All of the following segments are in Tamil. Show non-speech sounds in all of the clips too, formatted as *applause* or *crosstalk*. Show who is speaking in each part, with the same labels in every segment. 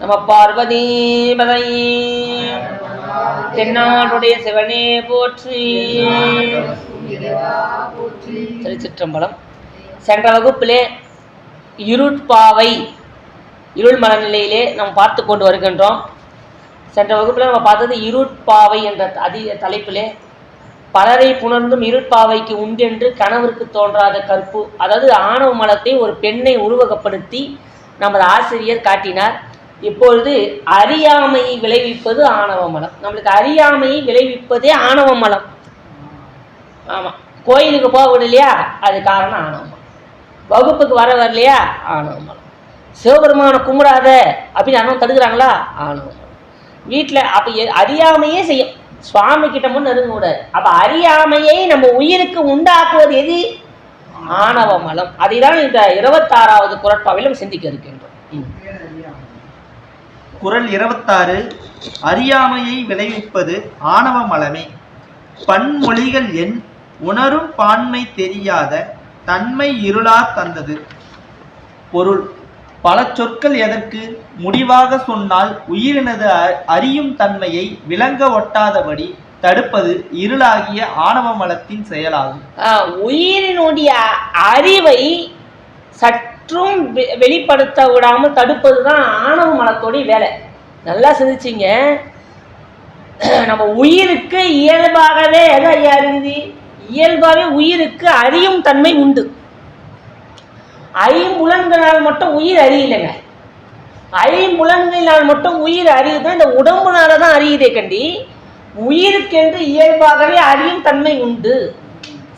Speaker 1: நம பார்வதி தென்னாடுடைய சிவனே போற்றி. திருச்சிற்றம்பலம். சென்ற வகுப்பிலே இருட்பாவை இருள் மனநிலையிலே நாம் பார்த்து கொண்டு வருகின்றோம். சென்ற வகுப்பில் நம்ம பார்த்தது இருட்பாவை என்ற அதி தலைப்பிலே பலரை புணர்ந்தும் இருட்பாவைக்கு உண்டென்று கணவருக்கு தோன்றாத கற்பு அதாவது ஆணவ மலத்தை ஒரு பெண்ணை உருவகப்படுத்தி நமது ஆசிரியர் காட்டினார். இப்பொழுது அறியாமையை விளைவிப்பது ஆணவ மலம். நம்மளுக்கு அறியாமையை விளைவிப்பதே ஆணவ மலம். ஆமாம் கோயிலுக்கு போகணும் இல்லையா அது காரணம் ஆணவ மலம். வகுப்புக்கு வர வரலையா? ஆணவ மலம். சிவபெருமானை கும்பிடாத அப்படின்னு அண்ணன் தடுக்கிறாங்களா? ஆணவ மலம். வீட்டில் அப்போ அறியாமையே செய்யும். சுவாமி கிட்ட முன் நெருங்க கூடாது அப்போ அறியாமையை நம்ம உயிருக்கு உண்டாக்குவது எது? ஆணவ மலம். அதை தான் இந்த இருபத்தாறாவது குரட்பாவிலும் நம்ம சிந்திக்க இருக்கின்றோம்
Speaker 2: குரல் இருபத்தாறு அறியாமையை விளைவிப்பது ஆணவ மலமே. பன்மொழிகள் என் உணரும் பான்மை தெரியாத தன்மை இருளா தந்தது. பொருள் பல சொற்கள் எதற்கு முடிவாக சொன்னால் உயிரினது அறியும் தன்மையை விளங்க ஒட்டாதபடி தடுப்பது இருளாகிய ஆணவ மலத்தின் செயலாகும்.
Speaker 1: உயிரினுடைய அறிவை சட்ட வெ- வெளிப்படுத்த விடாமல் தடுப்பது தான் ஆணவ மலத்தோடைய வேலை. நல்லா சிந்திச்சிங்க. *clears throat* நம்ம உயிருக்கு இயல்பாகவே எது ஐயா அறியுது இயல்பாகவே உயிருக்கு அறியும் தன்மை உண்டு. ஐம்புலன்களால் மட்டும் உயிர் அறியலைங்க. ஐம்புலன்களினால் மட்டும் உயிர் அறியுது இந்த உடம்புனால தான் அறியுதே கண்டி. உயிருக்கென்று இயல்பாகவே அறியும் தன்மை உண்டு.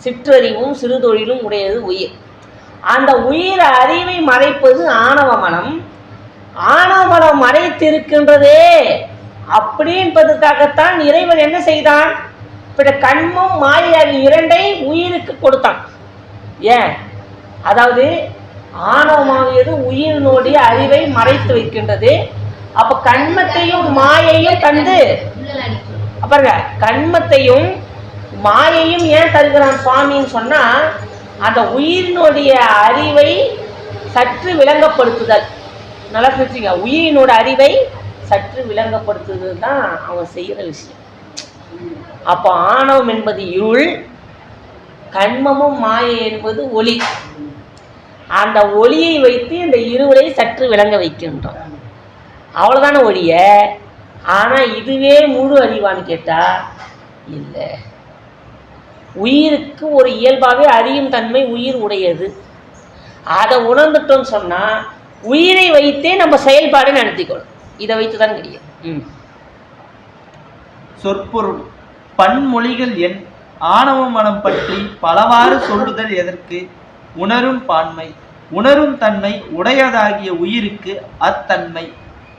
Speaker 1: சிற்றறிவும் சிறுதொழிலும் உடையது உயிர். அந்த உயிர் அறிவை மறைப்பது ஆணவ மனம். ஆணவ மனம் மறைத்திருக்கின்றதே அப்படின்றதுக்காகத்தான் இறைவன் என்ன செய்தான்? பிற கண்மும் மாயாவி இரண்டை உயிருக்கு கொடுத்தான். ஏன்? அதாவது ஆணவமாகியது உயிரினுடைய அறிவை மறைத்து வைக்கின்றது. அப்ப கண்மத்தையும் மாயையும் தந்து பாருங்க கண்மத்தையும் மாயையும் ஏன் தருகிறான் சுவாமின்னு சொன்னா அந்த உயிரினுடைய அறிவை சற்று விளங்கப்படுத்துதல். நல்லா புரிச்சுங்க உயிரினோட அறிவை சற்று விளங்கப்படுத்துதல் தான் அவன் செய்கிற விஷயம். அப்போ ஆணவம் என்பது இருள் கண்மமும் மாயை என்பது ஒளி. அந்த ஒளியை வைத்து இந்த இருவரை சற்று விளங்க வைக்கின்றோம். அவ்வளோதானே ஒளிய? ஆனால் இதுவே முழு அறிவான்னு கேட்டால் இல்லை. உயிருக்கு ஒரு இயல்பாகவே அறியும் தன்மை உயிர் உடையது. அதை உணர்ந்துட்டோம்னு சொன்னால் உயிரை வைத்தே நம்ம செயல்பாடு நடத்திக்கணும். இதை வைத்து தான் கிடையாது
Speaker 2: சொற்பொருள். பன்மொழிகள் எண் ஆணவ மனம் பற்றி பலவாறு சொல்லுதல் எதற்கு? உணரும் பான்மை. உணரும் தன்மை உடையதாகிய உயிருக்கு அத்தன்மை.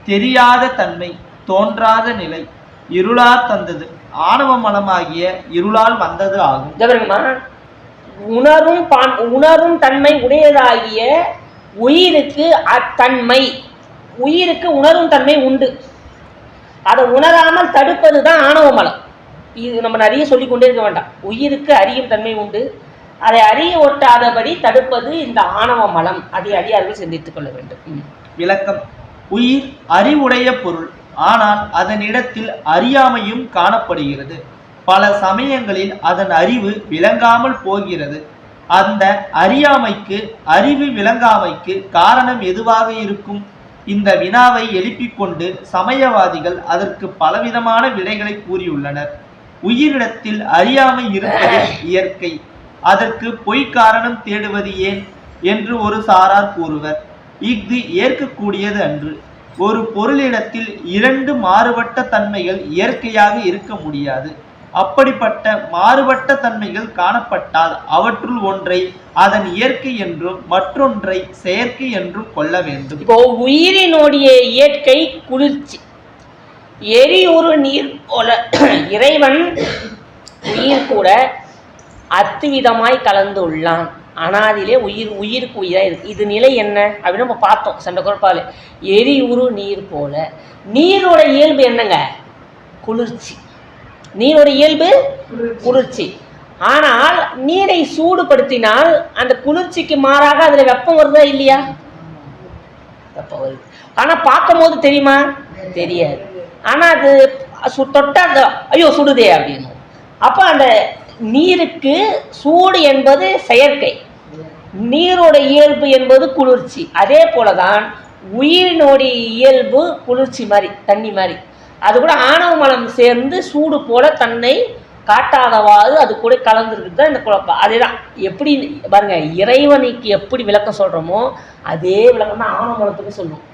Speaker 2: தெரியாத தன்மை தோன்றாத நிலை. இருளா தந்தது. ஆணவ மனமாகிய இருளால் வந்தது ஆகும்.
Speaker 1: உணரும் பான் உணரும் தன்மை உடையதாகிய உயிருக்கு அத்தன்மை. உயிருக்கு உணரும் தன்மை உண்டு. அதை உணராமல் தடுப்பது தான் ஆணவ மலம். இது நம்ம நிறைய சொல்லிக் கொண்டே இருக்க வேண்டாம். உயிருக்கு அறியும் தன்மை உண்டு. அதை அறிய ஒட்டாதபடி தடுப்பது இந்த ஆணவ மலம். அதை அடியார்கள் சிந்தித்துக் கொள்ள வேண்டும்.
Speaker 2: விளக்கம். உயிர் அறிவுடைய பொருள். ஆனால் அதனிடத்தில் அறியாமையும் காணப்படுகிறது. பல சமயங்களில் அதன் அறிவு விளங்காமல் போகிறது. அந்த அறியாமைக்கு அறிவு விளங்காமைக்கு காரணம் எதுவாக இருக்கும்? இந்த வினாவை எழுப்பிக் கொண்டு சமயவாதிகள் அதற்கு பலவிதமான விடைகளை கூறியுள்ளனர். உயிரிடத்தில் அறியாமை இருப்பது இயற்கை. அதற்கு பொய் காரணம் தேடுவது ஏன்? என்று ஒரு சாரார் கூறுவர். இஃது ஏற்கக்கூடியது அன்று. ஒரு பொருளிடத்தில் இரண்டு மாறுபட்ட தன்மைகள் இயற்கையாக இருக்க முடியாது. அப்படிப்பட்ட மாறுபட்ட தன்மைகள் காணப்பட்டால் அவற்றுள் ஒன்றை அதன் இயற்கை என்றும் மற்றொன்றை செயற்கை என்றும் கொள்ள வேண்டும்.
Speaker 1: இப்போ உயிரினுடைய இயற்கை குளிர்ச்சி. எரியுறு நீர் போல இறைவன் உயிர் கூட அத்துவிதமாய் கலந்து உள்ளான். அனாதிலே உயிர் உயிருக்கு உயிராக இருக்குது இது நிலை என்ன? அப்படின்னு நம்ம பார்த்தோம் சண்டை குழப்பால் உரு நீர் போல. நீரோட இயல்பு என்னங்க? குளிர்ச்சி. நீரோட இயல்பு குளிர்ச்சி. ஆனால் நீரை சூடுபடுத்தினால் அந்த குளிர்ச்சிக்கு மாறாக அதில் வெப்பம் வருதா இல்லையா? வெப்பம் வருது. ஆனால் பார்க்கும் போது தெரியுமா? தெரியாது. ஆனால் அது சு- தொட்டால் அந்த ஐயோ சுடுதே அப்படின்னு. அப்போ அந்த நீருக்கு சூடு என்பது செயற்கை. நீரோட இயல்பு என்பது குளிர்ச்சி. அதே போலதான் உயிரினோடைய இயல்பு குளிர்ச்சி மாதிரி தண்ணி மாதிரி. அது கூட ஆணவ மலம் சேர்ந்து சூடு போல தன்னை காட்டாதவாறு அது கூட கலந்துருக்கு தான் இந்த குழப்பம். அதேதான். எப்படி பாருங்க இறைவனுக்கு எப்படி விளக்கம் சொல்கிறோமோ அதே விளக்கம் தான் ஆணவ மலத்துக்கு சொல்லுவோம்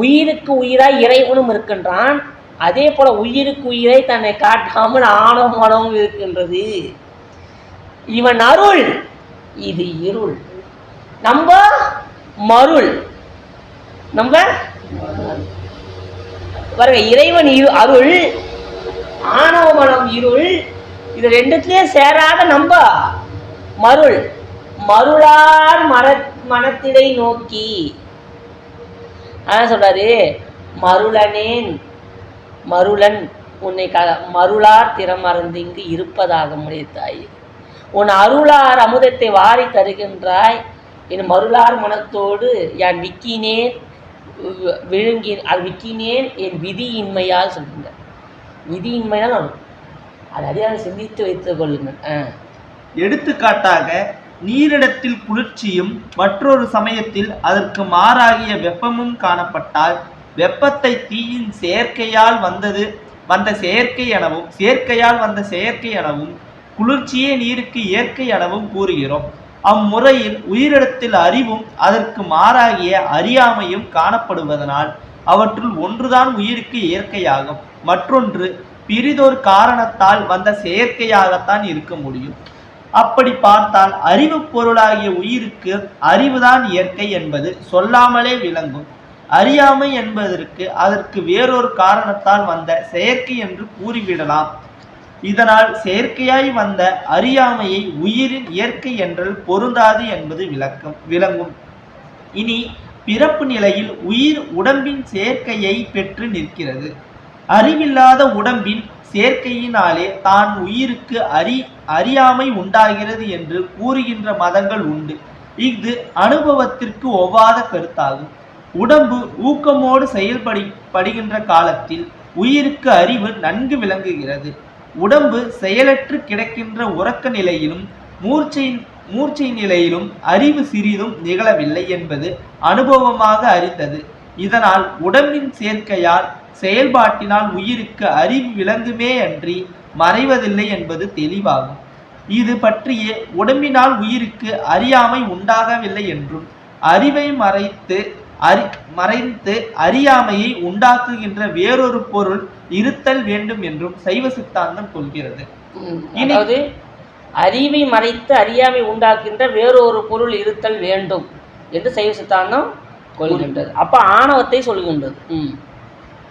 Speaker 1: உயிருக்கு உயிராக இறைவனும் இருக்கின்றான். அதே போல உயிருக்கு உயிரை தன்னை காட்டாமல் ஆணவ மலமும் இருக்கின்றது. இவன் அருள். இது இருள். நம்ம மருள். நம்ம பாருங்க இறைவன் இரு அருள் ஆணவ மனம் இருள் இது ரெண்டுத்துலேயும் சேராத நம்ப மருள். மருளார் மர மனத்திடை நோக்கி. அதான் சொல்றாரு மருளனேன் மருளன் உன்னை க மருளார் திறமறந்து இங்கு இருப்பதாக முடித்தாய். உன் அருளார் அமுதத்தை வாரி தருகின்றாய். என் மருளார் மனத்தோடு யான் விக்கினேன் வி- விழுங்கி அது விக்கினேன் என் விதியின்மையால் சொல்லுங்க விதியின்மையால் அது அதிகாரம் சிந்தித்து வைத்துக் கொள்ளுங்கள்.
Speaker 2: எடுத்துக்காட்டாக நீரிடத்தில் குளிர்ச்சியும் மற்றொரு சமயத்தில் அதற்கு மாறாகிய வெப்பமும் காணப்பட்டால் வெப்பத்தை தீயின் செயற்கையால் வந்தது வந்த செயற்கை எனவும் செயற்கையால் வந்த செயற்கை எனவும் குளிர்ச்சியே நீருக்கு இயற்கை அளவும் கூறுகிறோம். அம்முறையில் உயிரிடத்தில் அறிவும் அதற்கு மாறாகிய அறியாமையும் காணப்படுவதனால் அவற்றுள் ஒன்றுதான் உயிருக்கு இயற்கையாகும். மற்றொன்று பிறிதொரு காரணத்தால் வந்த செயற்கையாகத்தான் இருக்க முடியும். அப்படி பார்த்தால் அறிவு பொருளாகிய உயிருக்கு அறிவுதான் இயற்கை என்பது சொல்லாமலே விளங்கும். அறியாமை என்பதற்கு அதற்கு வேறொரு காரணத்தால் வந்த செயற்கை என்று கூறிவிடலாம். இதனால் செயற்கையாய் வந்த அறியாமையை உயிரின் இயற்கை என்றல் பொருந்தாது என்பது விளக்கம் விளங்கும். இனி பிறப்பு நிலையில் உயிர் உடம்பின் செயற்கையை பெற்று நிற்கிறது. அறிவில்லாத உடம்பின் சேர்க்கையினாலே தான் உயிருக்கு அறி அறியாமை உண்டாகிறது என்று கூறுகின்ற மதங்கள் உண்டு. இது அனுபவத்திற்கு ஒவ்வாத கருத்தாகும். உடம்பு ஊக்கமோடு செயல்படி படுகின்ற காலத்தில் உயிருக்கு அறிவு நன்கு விளங்குகிறது. உடம்பு செயலற்று கிடக்கின்ற உறக்க நிலையிலும் மூர்ச்சையின் மூர்ச்சை நிலையிலும் அறிவு சிறிதும் நிகழவில்லை என்பது அனுபவமாக அறிந்தது. இதனால் உடம்பின் சேர்க்கையால் செயல்பாட்டினால் உயிருக்கு அறிவு விளங்குமே அன்றி மறைவதில்லை என்பது தெளிவாகும். இது பற்றிய உடம்பினால் உயிருக்கு அறியாமை உண்டாகவில்லை என்றும் அறிவை மறைத்து அறி மறைத்து அறியாமையை உண்டாக்குகின்ற வேறொரு பொருள் இருத்தல் வேண்டும் என்றும் சைவ சித்தாந்தம் கொள்கிறது. இனி-
Speaker 1: அறிவை மறைத்து அறியாமை உண்டாக்கின்ற வேறொரு பொருள் இருத்தல் வேண்டும் என்று சைவ சித்தாந்தம் கொள்கின்றது. அப்ப ஆணவத்தை சொல்கின்றது.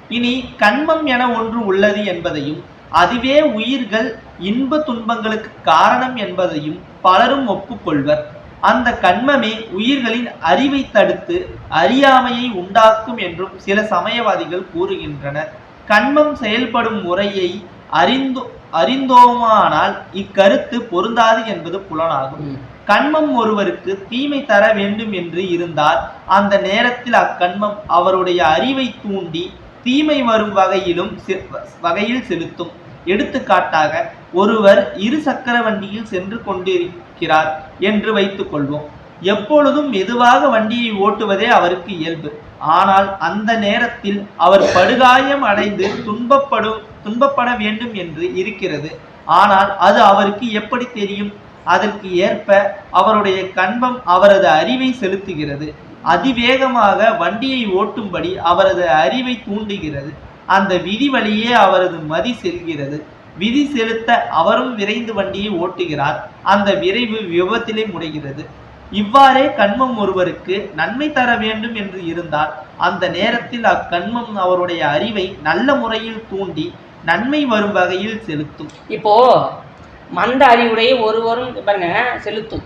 Speaker 2: இனி கண்மம் என ஒன்று உள்ளது என்பதையும் அதுவே உயிர்கள் இன்ப துன்பங்களுக்கு காரணம் என்பதையும் பலரும் ஒப்புக்கொள்வர். அந்த கண்மமே உயிர்களின் அறிவை தடுத்து அறியாமையை உண்டாக்கும் என்றும் சில சமயவாதிகள் கூறுகின்றனர். கண்மம் செயல்படும் முறையை அறிந்தோ அறிந்தோமானால் இக்கருத்து பொருந்தாது என்பது புலனாகும். கண்மம் ஒருவருக்கு தீமை தர வேண்டும் என்று இருந்தால் அந்த நேரத்தில் அக்கண்மம் அவருடைய அறிவை தூண்டி தீமை வரும் வகையிலும் வகையில் செலுத்தும். எடுத்துக்காட்டாக ஒருவர் இரு சக்கர வண்டியில் சென்று கொண்டிருக்கிறார் என்று வைத்துக் கொள்வோம். எப்பொழுதும் மெதுவாக வண்டியை ஓட்டுவதே அவருக்கு இயல்பு. ஆனால் அந்த நேரத்தில் அவர் படுகாயம் அடைந்து துன்பப்படும் துன்பப்பட வேண்டும் என்று இருக்கிறது. ஆனால் அது அவருக்கு எப்படி தெரியும்? அதற்கு ஏற்ப அவருடைய கண்பம் அவரது அறிவை செலுத்துகிறது. அதிவேகமாக வண்டியை ஓட்டும்படி அவரது அறிவை தூண்டுகிறது. அந்த விதி வழியே அவரது மதி செல்கிறது. விதி செலுத்த அவரும் விரைந்து வண்டியை ஓட்டுகிறார். அந்த விரைவு விபத்திலே முடிகிறது. இவ்வாறே கண்மம் ஒருவருக்கு நன்மை தர வேண்டும் என்று இருந்தால் அந்த நேரத்தில் அக்கண்மம் அவருடைய அறிவை நல்ல முறையில் தூண்டி நன்மை வரும் வகையில் செலுத்தும்.
Speaker 1: இப்போ மந்த அறிவுடைய ஒருவரும் பாருங்க செலுத்தும்.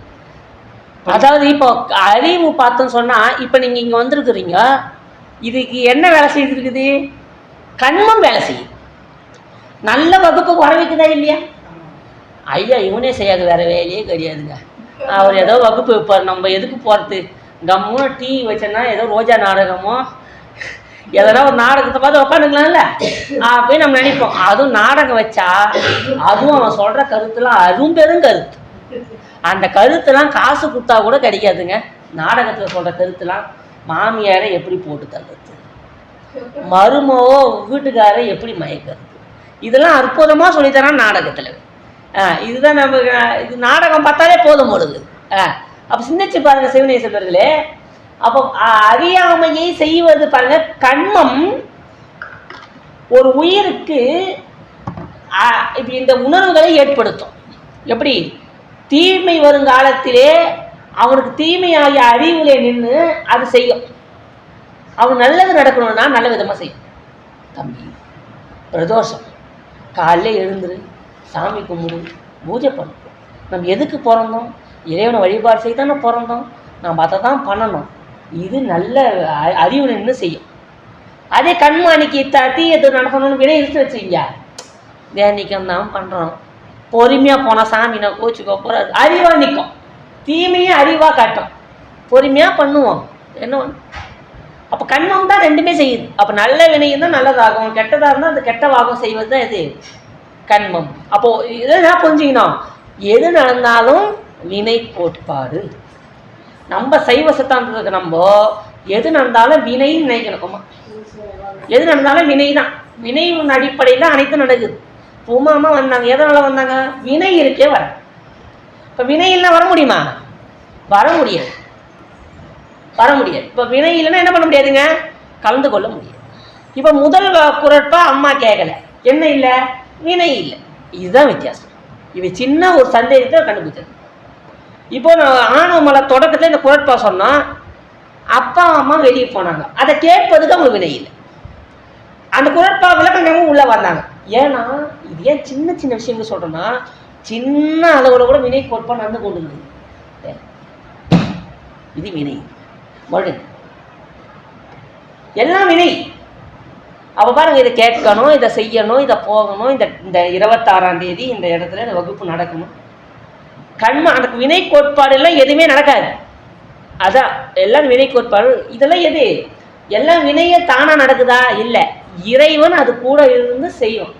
Speaker 1: அதாவது இப்போ அறிவு பார்த்தோம் சொன்னா இப்போ நீங்க இங்க வந்திருக்கிறீங்க. இதுக்கு என்ன வேலை செய்திருக்குது? கண்மம் வேலை செய்யும். நல்ல வகுப்புக்கு வர வைக்குதா இல்லையா? ஐயா இவனே செய்யாது வேற வேலையே கிடையாதுங்க. அவர் ஏதோ வகுப்பு வைப்பார். நம்ம எதுக்கு போகிறது கம்முன்னு டீ வச்சோன்னா ஏதோ ரோஜா நாடகமோ எதனா ஒரு நாடகத்தை பார்த்து உட்காந்துக்கலாம்ல அப்படின்னு நம்ம நினைப்போம். அதுவும் நாடகம் வச்சா அதுவும் அவன் சொல்கிற கருத்துலாம் அரும்பெரும் கருத்து. அந்த கருத்துலாம் காசு கொடுத்தா கூட கிடைக்காதுங்க. நாடகத்தில் சொல்கிற கருத்துலாம் மாமியாரை எப்படி போட்டு தள்ளுறது மருமவோ வீட்டுக்காரை எப்படி மயக்கிறது? இதெல்லாம் அற்புதமா சொல்லித்தரான் நாடகத்துல. இதுதான் நம்ம இது நாடகம் பார்த்தாலே போதும் பொழுது. அப்போ சிந்திச்சு பாருங்க சிவனேஸ்வரர்களே அப்போ அறியாமையை செய்வது பாருங்க கண்மம் ஒரு உயிருக்கு இப்போ இந்த உணர்வுகளை ஏற்படுத்தும். எப்படி? தீமை வருங்காலத்திலே அவனுக்கு தீமையாகிய அறிவிலே நின்று அது செய்யும். அவன் நல்லது நடக்கணும்னா நல்ல விதமாக செய்யும் தம்பி பிரதோஷம். காலைல எழுந்துரு சாமி கும்பிடு பூஜை பண்ணு. நம்ம எதுக்கு பிறந்தோம்? இறைவனை வழிபாடு செய்ய தானே பிறந்தோம். நாம் அதை தான் பண்ணணும். இது நல்ல அறிவு நின்று செய்யும். அதே கண்மாணிக்கு த தீயது நடக்கணும்னு வினை இருந்து வச்சுங்க தியானிக்கம் தான் பண்ணுறோம் பொறுமையாக போனால் சாமி நான் கோச்சுக்கோ போகிறாரு அறிவாக நிற்கும் தீமையும் அறிவாக காட்டும். பொறுமையாக பண்ணுவோம். என்ன அப்போ கண்மம் தான் ரெண்டுமே செய்யுது. அப்போ நல்ல வினையும் தான் நல்லதாகும் கெட்டதாக இருந்தால் அந்த கெட்டவாகும் செய்வது தான் இது. கண்மம். அப்போ இதை நான் புரிஞ்சுக்கணும். எது நடந்தாலும் வினை கோட்பாடு. நம்ம சைவ சித்தாந்தத்துக்கு நம்ம எது நடந்தாலும் வினைன்னு நினைக்கணும். எது நடந்தாலும் வினை தான் வினையின் அடிப்படையில் அனைத்தும் நடக்குது. இப்போ வந்தாங்க. எதனால வந்தாங்க? வினை இருக்கே வர இப்போ வினை இல்லை வர முடியுமா? வர முடியாது. வர முடியாது. இப்போ வினை இல்லைன்னா என்ன பண்ண முடியாதுங்க? கலந்து கொள்ள முடியாது. இப்போ முதல் குரட்பா அம்மா கேட்கல என்ன இல்லை? வினை இல்லை. இதுதான் வித்தியாசம். இது சின்ன ஒரு சந்தேகத்தை கண்டுபிடிச்சது. இப்போ நான் ஆணவ மலை தொடக்கத்தில் இந்த குரட்பா சொன்னோம் அப்பா அம்மா வெளியே போனாங்க. அதை கேட்பதுக்கு அவங்க வினை இல்லை. அந்த குரட்பா விளக்கங்களும் உள்ளே வந்தாங்க. ஏன்னா இது ஏன் சின்ன சின்ன விஷயங்கள் சொல்கிறோன்னா சின்ன அளவில் கூட வினை கோட்பா நடந்து கொண்டு இருக்குது இது வினை மறுபடியும் எல்லாம் வினை அப்போ பாருங்க இதை கேட்கணும் இதை செய்யணும் இதை போகணும் இந்த இந்த இருபத்தாறாம் தேதி இந்த இடத்துல இந்த வகுப்பு நடக்கணும். கண்ம அந்த வினை கோட்பாடு எல்லாம் எதுவுமே நடக்காது. அதான் எல்லாம் வினை கோட்பாடு. இதெல்லாம் எது? எல்லாம் வினையே தானாக நடக்குதா? இல்லை. இறைவன் அது கூட இருந்து செய்யும்.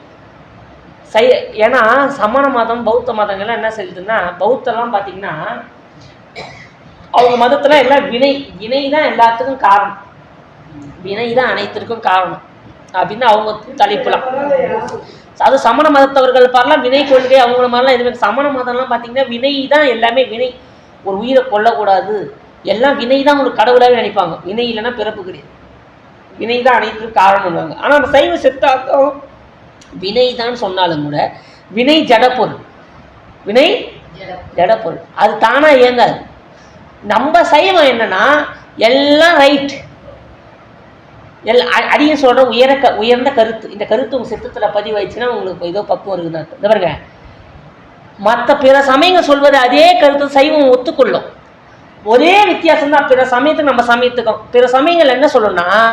Speaker 1: செய் ஏன்னா சமண மதம் பௌத்த மதங்கள்லாம் என்ன செய்யுதுன்னா பௌத்தம்லாம் பார்த்தீங்கன்னா அவங்க மதத்துல எல்லாம் வினை வினை தான் எல்லாத்துக்கும் காரணம். வினை தான் அனைத்திற்கும் காரணம். அப்படின்னு அவங்க தலைப்புலாம் அது சமண மதத்தவர்கள் பாரெல்லாம் வினை கொள்கை அவங்கள மாதிரிலாம் எதுவுமே சமண மதம்லாம் பார்த்தீங்கன்னா வினை தான் எல்லாமே வினை. ஒரு உயிரை கொல்லக்கூடாது. எல்லாம் வினை தான் உங்களுக்கு கடவுளாகவே நினைப்பாங்க. வினை இல்லைன்னா பிறப்பு கிடையாது. வினை தான் அனைத்துக்கும் காரணம்வாங்க ஆனால் நம்ம சைவ சித்தாந்தம் வினை தான் சொன்னாலும் கூட வினை ஜடப்பொருள். வினை ஜடப்பொருள். அது தானாக இயங்காது. நம்ம சைவம் என்னன்னா எல்லாம் ரைட் எல் அ- அடியும் சொல்ற உயர க உயர்ந்த கருத்து. இந்த கருத்து உங்க சித்தத்தில் பதிவாயிடுச்சுன்னா உங்களுக்கு ஏதோ பக்குவம் இருக்குன்னு அர்த்தம். பாருங்க. மற்ற பிற சமயங்கள் சொல்வது அதே கருத்து சைவம் ஒத்துக்கொள்ளும். ஒரே வித்தியாசம் தான் பிற சமயத்துக்கு நம்ம சமயத்துக்கும். பிற சமயங்கள் என்ன சொல்லணும்னா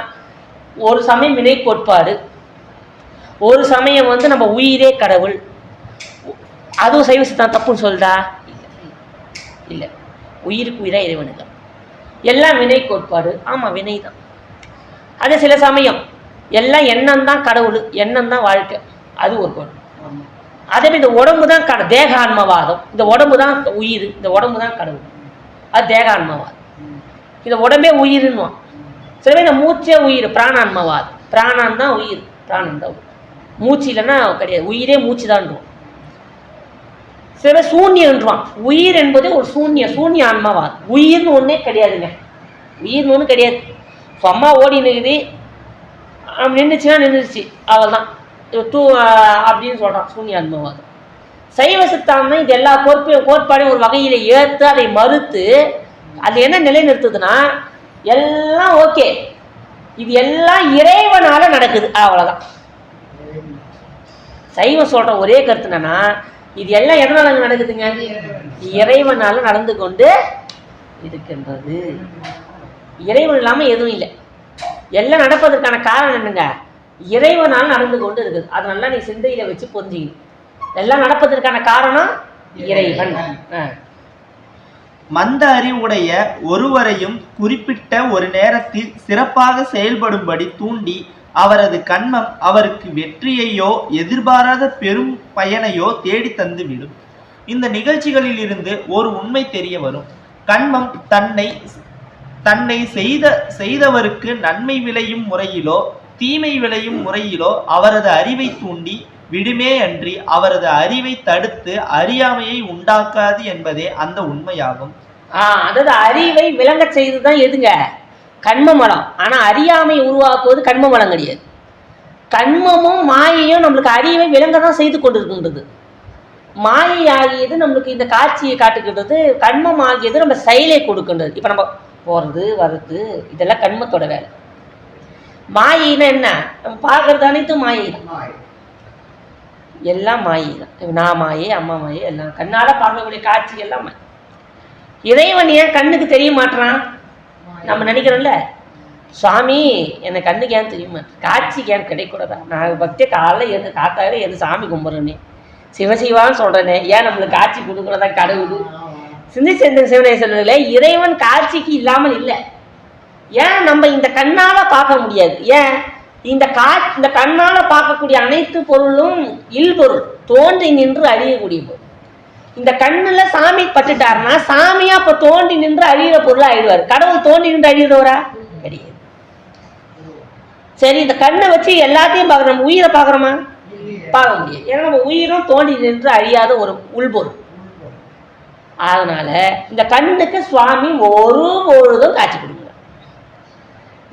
Speaker 1: ஒரு சமயம் வினை கோட்பாடு ஒரு சமயம் வந்து நம்ம உயிரே கடவுள். அதுவும் சைவ சித்தாந்தம் தப்புன்னு சொல்லுதா இல்லை. உயிருக்கு உயிரா இறைவனுக்கு. தான். எல்லாம் வினை கோட்பாடு. ஆமாம் வினை தான் அதே சில சமயம் எல்லாம் எண்ணம் தான் கடவுள் எண்ணம் தான் வாழ்க்கை. அது ஒரு கோட்பாடு. அதே இந்த உடம்பு தான் கட தேகான்மவாதம். இந்த உடம்பு தான் உயிர் இந்த உடம்பு தான் கடவுள். அது தேகான்மவாதம். இந்த உடம்பே உயிர்னுவான் சில பேர் இந்த மூச்சே உயிர் பிராணான்மவாதம். பிராணான் தான் உயிர் பிராணன் தான் உயிர். மூச்சு இல்லைன்னா கிடையாது. உயிரே மூச்சு தான்டுவோம் சில சூன்யன்றான் உயிர் என்பது ஒரு சூன்ய சூன்ய ஆன்மாவா உயிர்னு ஒன்றே கிடையாதுங்க. உயிர்னு ஒன்று கிடையாது. சும்மா ஓடி நிற்குது நின்றுச்சுன்னா நின்றுச்சு அவ்வளோதான் டூ அப்படின்னு சொல்கிறான் சூன்ய ஆன்மவாதம் சைவ சித்தாந்தம் இது எல்லா கோட்பையும் கோட்பாடையும் ஒரு வகையில் ஏற்று அதை மறுத்து அது என்ன நிலைநிறுத்துதுன்னா எல்லாம் ஓகே. இது எல்லாம் இறைவனால நடக்குது. அவ்வளோதான் சைவம் சொல்கிற ஒரே கருத்து என்னன்னா இது எல்லாம் எதனால நடக்குதுங்க? இறைவனால நடந்து கொண்டு இருக்கின்றது. இறைவன் இல்லாம எதுவும் இல்லை. எல்லாம் நடப்பதற்கான காரணம் என்னங்க? இறைவனால் நடந்து கொண்டு இருக்குது. அது நல்லா நீ சிந்தையில வச்சு புரிஞ்சுக்கணும். எல்லாம் நடப்பதற்கான காரணம் இறைவன்.
Speaker 2: மந்த அறிவுடைய ஒருவரையும் குறிப்பிட்ட ஒரு நேரத்தில் சிறப்பாக செயல்படும்படி தூண்டி அவரது கண்மம் அவருக்கு வெற்றியையோ எதிர்பாராத பெரும் பயனையோ தேடி தந்துவிடும். இந்த நிகழ்ச்சிகளில் இருந்து ஒரு உண்மை தெரிய வரும். கண்மம் தன்னை தன்னை செய்த செய்தவருக்கு நன்மை விளையும் முறையிலோ தீமை விளையும் முறையிலோ அவரது அறிவை தூண்டி விடுமே அன்றி அவரது அறிவை தடுத்து அறியாமையை உண்டாக்காது என்பதே அந்த உண்மையாகும்.
Speaker 1: அதாவது அறிவை விளங்கச் செய்துதான் எதுங்க? கண்ம மலம். ஆனால் அறியாமை உருவாக்குவது கண்ம மலம் கிடையாது. கண்மமும் மாயையும் நம்மளுக்கு அறிவை விளங்க தான் செய்து கொண்டிருக்கின்றது. மாயை ஆகியது நம்மளுக்கு இந்த காட்சியை காட்டுகின்றது கண்மம் ஆகியது நம்ம செயலை கொடுக்கின்றது. இப்போ நம்ம போகிறது வர்றது இதெல்லாம் கண்மத்தோட வேலை. மாயின்னா என்ன? நம்ம பார்க்கறது அனைத்தும் மாயை தான். எல்லாம் மாயை தான். நான் மாயை அம்மா மாயை எல்லாம். கண்ணால் பார்க்கக்கூடிய காட்சி எல்லாம் இறைவன் ஏன் கண்ணுக்கு தெரிய மாட்டான் நம்ம நினைக்கிறோம்ல சுவாமி எனக்கு கண்ணுக்கு ஏன் தெரியுமா? காட்சிக்கு ஏன் கிடைக்கூடாதா? நான் பக்தியை காலைல எழுந்து காத்தாவே எழுந்து சாமி கும்பிட்றேனே. சிவசிவான்னு சொல்கிறேனே ஏன் நம்மளுக்கு காட்சி கொடுக்குறதா கடவுள்? சிந்திச்செந்த சிவனை இறைவன் காட்சிக்கு இல்லாமல் இல்லை. ஏன் நம்ம இந்த கண்ணால பார்க்க முடியாது? ஏன்? இந்த கா இந்த கண்ணால பார்க்கக்கூடிய அனைத்து பொருளும் இல்பொருள் தோன்றி நின்று அழியக்கூடிய பொருள் இந்த கண்ணுல சாமி பட்டுட்டாருன்னா சாமியா இப்ப தோண்டி நின்று அழியிற பொருளா ஆயிடுவார் கடவுள் தோண்டி நின்று அழியிறவரா? கிடையாது. சரி இந்த கண்ணை வச்சு எல்லாத்தையும் பார்க்குறோம்? நம்ம உயிரை பார்க்குறோமா? பார்க்க முடியாது. ஏன்னா நம்ம உயிரும் தோண்டி நின்று அழியாத ஒரு உள்பொருள். அதனால இந்த கண்ணுக்கு சுவாமி ஒரு பொழுதும் காட்சி கொடுங்க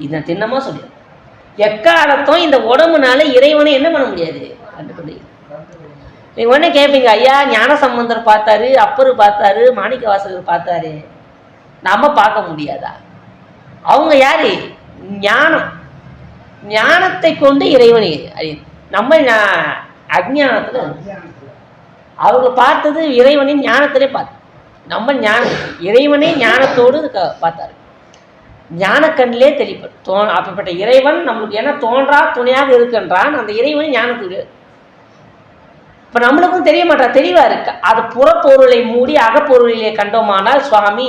Speaker 1: இதை தின்னமா சொல்லிடுறேன் எக்காலத்தும் இந்த உடம்புனால இறைவனை என்ன பண்ண முடியாது? கண்டுபிடி நீங்க உடனே கேட்பீங்க ஐயா ஞான சம்பந்தர் பார்த்தாரு அப்பர் பார்த்தாரு மாணிக்க வாசகர் பார்த்தாரு. நம்ம பார்க்க முடியாதா? அவங்க யாரு? ஞானம். ஞானத்தை கொண்டு இறைவனை நம்ம ஞா- அவங்க பார்த்தது இறைவனின் ஞானத்திலே பார்த்து. நம்ம ஞானம் இறைவனே ஞானத்தோடு க- பார்த்தாரு. ஞானக்கண்ணிலே தெளிப்பார் தோ அப்படிப்பட்ட இறைவன் நம்மளுக்கு என்ன தோன்றா துணையாக இருக்கின்றான் அந்த இறைவன் ஞானத்துக்கு இப்போ நம்மளுக்கும் தெரிய மாட்டா தெளிவா இருக்கு. அது புறப்பொருளை மூடி அகப்பொருளிலே கண்டோமானால் சுவாமி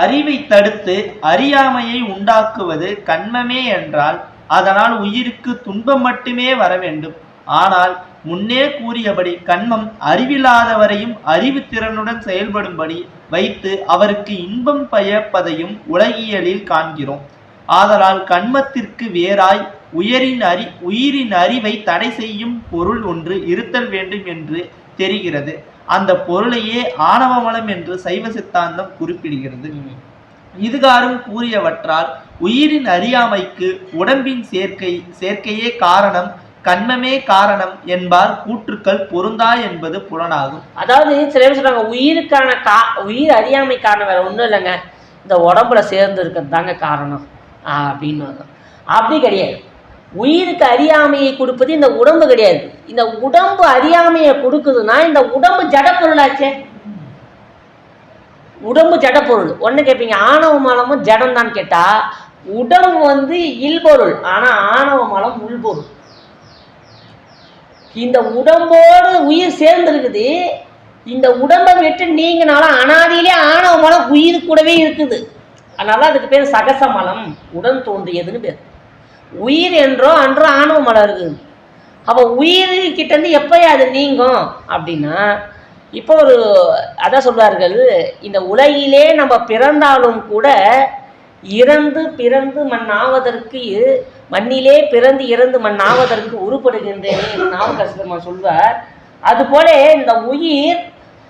Speaker 2: அறிவை தடுத்து அறியாமையை உண்டாக்குவது கண்மமே என்றால் அதனால் உயிருக்கு துன்பம் மட்டுமே வர வேண்டும். ஆனால் முன்னே கூறியபடி கண்மம் அறிவில்லாதவரையும் அறிவு திறனுடன் செயல்படும்படி வைத்து அவருக்கு இன்பம் பயப்பதையும் உலகியலில் காண்கிறோம். ஆதலால் கண்மத்திற்கு வேறாய் உயரின் அறி உயிரின் அறிவை தடை செய்யும் பொருள் ஒன்று இருத்தல் வேண்டும் என்று தெரிகிறது. அந்த பொருளையே ஆணவமலம் என்று சைவ சித்தாந்தம் குறிப்பிடுகிறது. இதுகாரும் கூறியவற்றால் உயிரின் அறியாமைக்கு உடம்பின் சேர்க்கை சேர்க்கையே காரணம் கண்மமே காரணம் என்பார் கூற்றுக்கள் பொருந்தா என்பது புலனாகும்.
Speaker 1: அதாவது சில பேர் சொல்றாங்க உயிருக்கான கா உயிர் அறியாமை காரணம் வேற ஒன்றும் இல்லைங்க. இந்த உடம்புல சேர்ந்து இருக்கிறது தாங்க காரணம். அப்படின்னு அப்படி கிடையாது. உயிருக்கு அறியாமையை கொடுப்பது இந்த உடம்பு கிடையாது. இந்த உடம்பு அறியாமையை கொடுக்குதுன்னா இந்த உடம்பு ஜட பொருளாச்சே. உடம்பு ஜட பொருள். ஒன்று கேட்பீங்க ஆணவ மலமும் ஜடம் தான் கேட்டால் உடம்பு வந்து இல்பொருள் ஆனால் ஆணவ மலம் உள்பொருள் இந்த உடம்போடு உயிர் சேர்ந்துருக்குது. இந்த உடம்பை விட்டு நீங்கினாலும் அனாதியிலே ஆணவ மலம் உயிர் கூடவே இருக்குது. அதனால அதுக்கு பேர் சகச மலம் உடன் தோன்றியதுன்னு பேர். உயிர் என்றோ அன்றோ ஆணவ மலம் இருக்குது. அப்போ உயிர் கிட்டேருந்து எப்போயே அது நீங்கும் அப்படின்னா இப்போ ஒரு அதான் சொல்வார்கள் இந்த உலகிலே நம்ம பிறந்தாலும் கூட இறந்து பிறந்து மண்ணாவதற்கு மண்ணிலே பிறந்து இறந்து மண் ஆவதற்கு உருப்படுகின்றேன் நாமக்கரசர் சொல்வார். அதுபோல இந்த உயிர்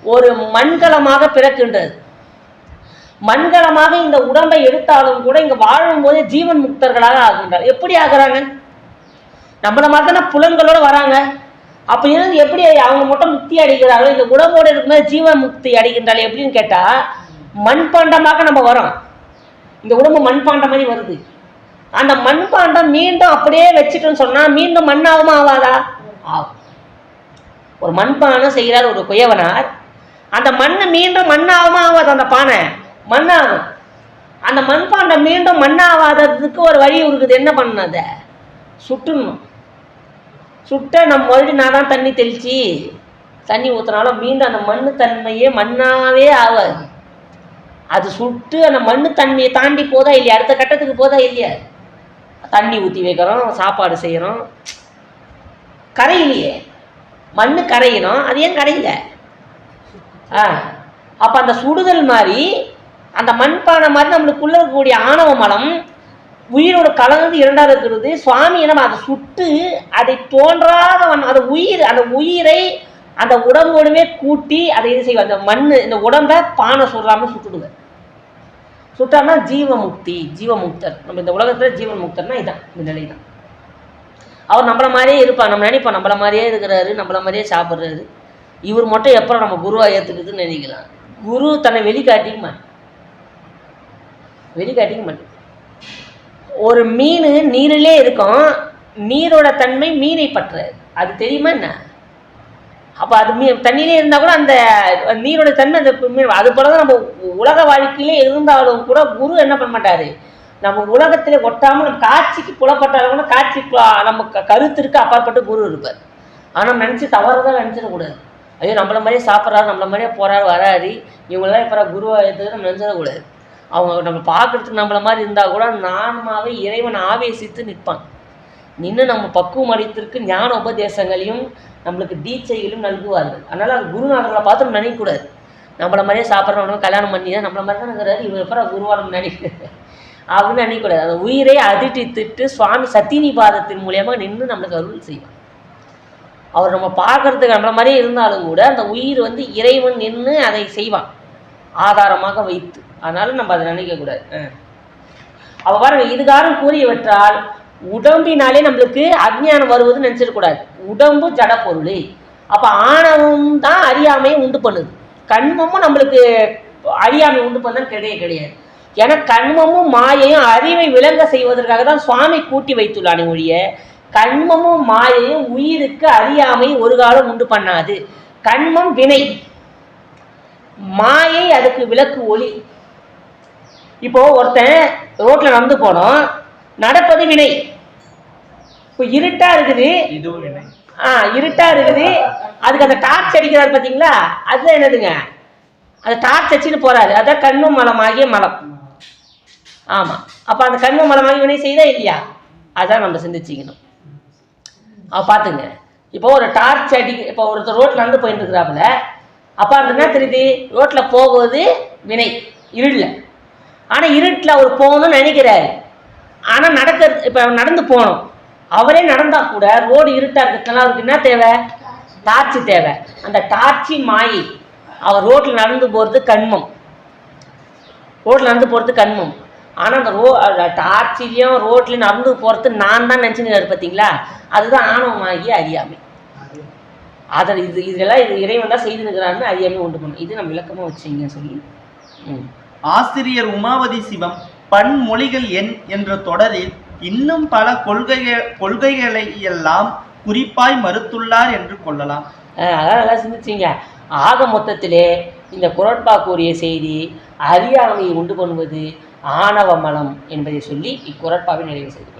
Speaker 1: ஒரு மண்கலமாக பிறக்கின்றது. மண்கலமாக இந்த உடம்பை எடுத்தாலும் கூட இங்க வாழும்போது ஜீவன் முக்தர்களாக ஆகின்றார். எப்படி ஆகுறாங்க? நம்மள மாதிரி தானே புலன்களோட வராங்க. அப்ப இருந்து எப்படி அவங்க மட்டும் முக்தி அடைகிறார்கள் இந்த உடம்போடு இருக்கும்போது ஜீவ முக்தி அடைகின்றாள் எப்படின்னு கேட்டா மண்பாண்டமாக நம்ம வரோம் இந்த உடம்பு மண்பாண்டம் மாதிரி வருது. அந்த மண்பாண்டம் மீண்டும் அப்படியே வச்சுட்டோம்னு சொன்னா மீண்டும் மண்ணாகுமா ஆகாதா ஆகும். ஒரு மண்பானை செய்கிறார் ஒரு குயவனார். அந்த மண்ணு மீண்டும் மண்ணாகுமா ஆகாது அந்த பானை. மண்ணாகும். அந்த மண்பாண்டம் மீண்டும் மண்ணாகாததுக்கு ஒரு வழி இருக்குது. என்ன பண்ணத சுட்டுணும். சுட்ட நம்ம மறுபடியும் நான் தான் தண்ணி தெளிச்சு தண்ணி ஊற்றுனாலும் மீண்டும் அந்த மண்ணு தன்மையே மண்ணாவே ஆகாது. அது சுட்டு அந்த மண்ணு தன்மையை தாண்டி போதா இல்லையா? அடுத்த கட்டத்துக்கு போதா இல்லையா? தண்ணி ஊற்றி வைக்கிறோம் சாப்பாடு செய்கிறோம் கரையிலையே. மண்ணு கரையணும். அது ஏன் கரையில? ஆ. அப்போ அந்த சுடுதல் மாதிரி அந்த மண்பானை மாதிரி நம்மளுக்குள்ள இருக்கக்கூடிய ஆணவ மலம் உயிரோட கலந்து இரண்டாவது இருக்கிறது. சுவாமி நம்ம அதை சுட்டு அதை தோன்றாத அந்த உயிர் அந்த உயிரை அந்த உடம்போடுமே கூட்டி அதை இது செய்வார். அந்த மண் இந்த உடம்பை பானை சுடாமல் சுட்டுடுவார் சுட்டான்னா ஜீவமுக்தி ஜீவமுக்தர். நம்ம இந்த உலகத்தில் ஜீவன் முக்தர்னா இதான் இந்த நிலை தான் அவர் நம்மளை மாதிரியே இருப்பார். நம்ம நினைப்போம் நம்மள மாதிரியே இருக்கிறாரு நம்மள மாதிரியே சாப்பிட்றாரு. இவர் மட்டும் எப்போ நம்ம குருவாக ஏற்றுக்குதுன்னு நினைக்கலாம். குரு தன்னை வெளிக்காட்டிக்குமா மாட்டேன் வெளிக்காட்டிக்க மாட்டேன் ஒரு மீன் நீரிலே இருக்கும் நீரோட தன்மை மீனை பற்றுறது அது தெரியுமா என்ன? அப்போ அது மீ தண்ணியிலே இருந்தால் கூட அந்த நீரோட தன்மை அந்த மீன் அது போல தான் நம்ம உலக வாழ்க்கையிலே இருந்தாலும் கூட குரு என்ன பண்ண மாட்டார்? நம்ம உலகத்தில் ஒட்டாமல் நம்ம காட்சிக்கு புலப்பட்டாலும் கூட காட்சி நம்ம க- கருத்திற்கு அப்பாற்பட்டு குரு இருப்பார். ஆனால் நினச்சி தவறுதான் நினச்சிடக்கூடாது ஐயோ நம்மள மாதிரியே சாப்பிட்றாரு நம்மள மாதிரியே போகிறாரு வராரு. இவங்களாம் இப்போ குருவாக எடுத்துக்கிட்டு நம்ம நினச்சிடக்கூடாது அவங்க நம்ம பார்க்கறதுக்கு நம்மள மாதிரி இருந்தால் கூட நானுமாவே இறைவன் ஆவேசித்து நிற்பான். நின்று நம்ம பக்குவம் அடைத்திற்கு ஞான உபதேசங்களையும் நம்மளுக்கு தீட்சைகளும் நல்குவார்கள். அதனால் அது குருநாதர்களை பார்த்து நம்ம நினைக்கக்கூடாது. நம்மள மாதிரியே சாப்பிட்றவனும் கல்யாணம் பண்ணி தான் நம்மள மாதிரி தான் இருக்கிறாரு. இவர் பேர் குருவாலம் நினைக்க அப்படின்னு நினைக்கக்கூடாது. அந்த உயிரை அதிட்டித்துட்டு சுவாமி சத்தினி பாதத்தின் மூலியமா நின்று நம்மளுக்கு அருள் செய்வார். அவர் நம்ம பார்க்கறதுக்கு நம்மள மாதிரியே இருந்தாலும் கூட அந்த உயிர் வந்து இறைவன் நின்று அதை செய்வான். ஆதாரமாக வைத்து. அதனால நம்ம அதை நினைக்கக்கூடாது. அப்ப பாருங்க இதுகாரம் கூறியவற்றால் உடம்பினாலே நம்மளுக்கு அஜ்ஞானம் வருவதுன்னு நினைச்சிடக்கூடாது உடம்பு ஜட பொருள். அப்ப ஆணவம் தான் அறியாமையை உண்டு பண்ணுது. கண்மமும் நம்மளுக்கு அறியாமை உண்டு பண்ணதான் கிடையவே கிடையாது. ஏன்னா கண்மமும் மாயையும் அறிவை விளங்க செய்வதற்காக தான் சுவாமி கூட்டி வைத்துள்ளானே ஒழிய கண்மமும் மாயையும் உயிருக்கு அறியாமை ஒரு காலம் உண்டு பண்ணாது. கண்மம் வினை. மாயை அதுக்கு விளக்கு ஒளி. இப்போ ஒருத்தன் ரோட்ல நடந்து போனோம். நடப்பது வினை. இப்போ இருட்டா இருக்குது. ஆ இருட்டா இருக்குது. அதுக்கு அந்த டார்ச் அடிக்கிறாரு பாத்தீங்களா அதுதான் என்னதுங்க? அந்த டார்ச் அடிச்சுட்டு போறாரு. அதான் கண்ம மலமாகிய மலம். ஆமா. அப்ப அந்த கண்ம மலமாகிய வினை செய்தா இல்லையா? அதான் நம்ம சிந்திச்சுக்கணும். அவ பாத்துங்க. இப்போ ஒரு டார்ச் அடி இப்போ ஒருத்தர் ரோட்ல நடந்து போயிட்டு இருக்கிறாப்புல அப்பா என்ன தெரியுது? ரோட்டில் போகுவது வினை இருளில் ஆனால் இருட்டில் அவர் போகணும்னு நினைக்கிறாரு. ஆனால் நடக்க இப்போ நடந்து போகணும். அவரே நடந்தால் கூட ரோடு இருட்டாக இருக்கிறதுனால அவருக்கு என்ன தேவை? டார்ச்சு தேவை. அந்த டார்ச்சி மாயை அவர் ரோட்டில் நடந்து போகிறது கண்மம். ரோட்டில் நடந்து போகிறது கண்மம். ஆனால் அந்த ரோ டார்ச்சிலையும் ரோட்லயும் நடந்து போகிறது நான் தான் நினச்சின்னு பார்த்தீங்களா அதுதான் ஆணவமாகி அறியாமை. அதை இது இதெல்லாம் இது இறைவன் தான் செய்து நிற்கிறான்னு அறியாமை உண்டு பண்ணும். இது நம்ம விளக்கமா வச்சுங்க சொல்லி.
Speaker 2: ஆசிரியர் உமாவதி சிவம் பன்மொழிகள் எண் என்ற தொடரில் இன்னும் பல கொள்கைகள் கொள்கைகளை எல்லாம் குறிப்பாய் மறுத்துள்ளார் என்று கொள்ளலாம்.
Speaker 1: அதான் நல்லா சிந்திச்சிங்க. ஆக மொத்தத்திலே இந்த குரட்பா கூறிய செய்தி அறியாமையை உண்டு பண்ணுவது ஆணவ மலம் என்பதை சொல்லி இக்குரட்பாவை நிறைவு செய்து